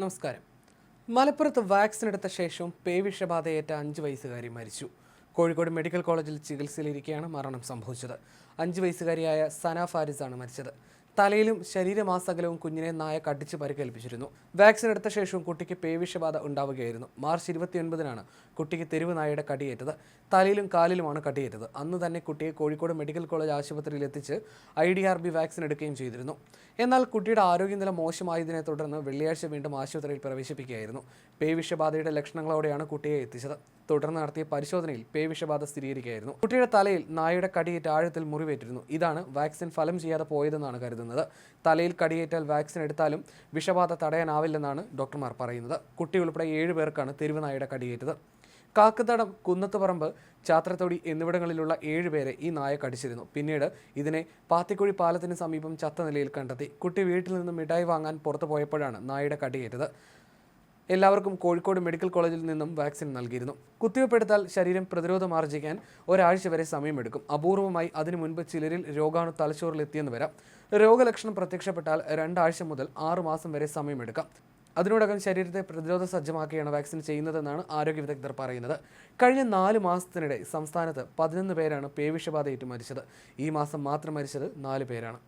നമസ്കാരം. മലപ്പുറത്ത് വാക്സിൻ എടുത്ത ശേഷവും പേവിഷബാധയേറ്റ അഞ്ച് വയസ്സുകാരി മരിച്ചു. കോഴിക്കോട് മെഡിക്കൽ കോളേജിൽ ചികിത്സയിലിരിക്കെയാണ് മരണം സംഭവിച്ചത്. അഞ്ച് വയസ്സുകാരിയായ സന ഫാരിസാണ് മരിച്ചത്. തലയിലും ശരീരമാസകലവും കുഞ്ഞിനെ നായ കടിച്ച് പരിക്കേൽപ്പിച്ചിരുന്നു. വാക്സിൻ എടുത്ത ശേഷവും കുട്ടിക്ക് പേവിഷബാധ ഉണ്ടാവുകയായിരുന്നു. മാർച്ച് ഇരുപത്തിയൊൻപതിനാണ് കുട്ടിക്ക് തെരുവ് നായയുടെ കടിയേറ്റത്. തലയിലും കാലിലുമാണ് കടിയേറ്റത്. അന്ന് തന്നെ കുട്ടിയെ കോഴിക്കോട് മെഡിക്കൽ കോളേജ് ആശുപത്രിയിൽ എത്തിച്ച് I D R B vaccine എടുക്കുകയും ചെയ്തിരുന്നു. എന്നാൽ കുട്ടിയുടെ ആരോഗ്യനില മോശമായതിനെ തുടർന്ന് വെള്ളിയാഴ്ച വീണ്ടും ആശുപത്രിയിൽ പ്രവേശിപ്പിക്കുകയായിരുന്നു. പേവിഷബാധയുടെ ലക്ഷണങ്ങളോടെയാണ് കുട്ടിയെ എത്തിച്ചത്. തുടർന്ന് നടത്തിയ പരിശോധനയിൽ പേവിഷബാധ സ്ഥിരീകരിക്കുകയായിരുന്നു. കുട്ടിയുടെ തലയിൽ നായയുടെ കടിയേറ്റ് ആഴത്തിൽ മുറിവേറ്റിരുന്നു. ഇതാണ് വാക്സിൻ ഫലം ചെയ്യാതെ പോയതെന്നാണ് കരുതുന്നത്. തലയിൽ കടിയേറ്റാൽ വാക്സിൻ എടുത്താലും വിഷബാധ തടയാനാവില്ലെന്നാണ് ഡോക്ടർമാർ പറയുന്നത്. കുട്ടി ഉൾപ്പെടെ ഏഴ് പേർക്കാണ് തെരുവ് കടിയേറ്റത്. കാക്കത്തടം കുന്നത്തുപറമ്പ് ചാത്രത്തൊടി എന്നിവിടങ്ങളിലുള്ള ഏഴുപേരെ ഈ നായ കടിച്ചിരുന്നു. പിന്നീട് ഇതിനെ പാത്തിക്കുഴി പാലത്തിന് സമീപം ചത്ത നിലയിൽ കണ്ടെത്തി. കുട്ടി വീട്ടിൽ നിന്ന് മിഠായി വാങ്ങാൻ പുറത്തു പോയപ്പോഴാണ് നായയുടെ കടിയേറ്റത്. എല്ലാവർക്കും കോഴിക്കോട് മെഡിക്കൽ കോളേജിൽ നിന്നും വാക്സിൻ നൽകിയിരുന്നു. കുത്തിവയ്പ്പെടുത്താൽ ശരീരം പ്രതിരോധം ആർജിക്കാൻ ഒരാഴ്ച വരെ സമയമെടുക്കും. അപൂർവമായി അതിനു മുൻപ് ചിലരിൽ രോഗാണു തലച്ചോറിൽ എത്തിയെന്ന് വരാം. രോഗലക്ഷണം പ്രത്യക്ഷപ്പെട്ടാൽ രണ്ടാഴ്ച മുതൽ ആറു മാസം വരെ സമയമെടുക്കാം. അതിനോടകം ശരീരത്തെ പ്രതിരോധ സജ്ജമാക്കിയാണ് വാക്സിൻ ചെയ്യുന്നതെന്നാണ് ആരോഗ്യ വിദഗ്ധർ പറയുന്നത്. കഴിഞ്ഞ നാല് മാസത്തിനിടെ സംസ്ഥാനത്ത് പതിനൊന്ന് പേരാണ് പേവിഷബാധയേറ്റ് മരിച്ചത്. ഈ മാസം മാത്രം മരിച്ചത് നാല് പേരാണ്.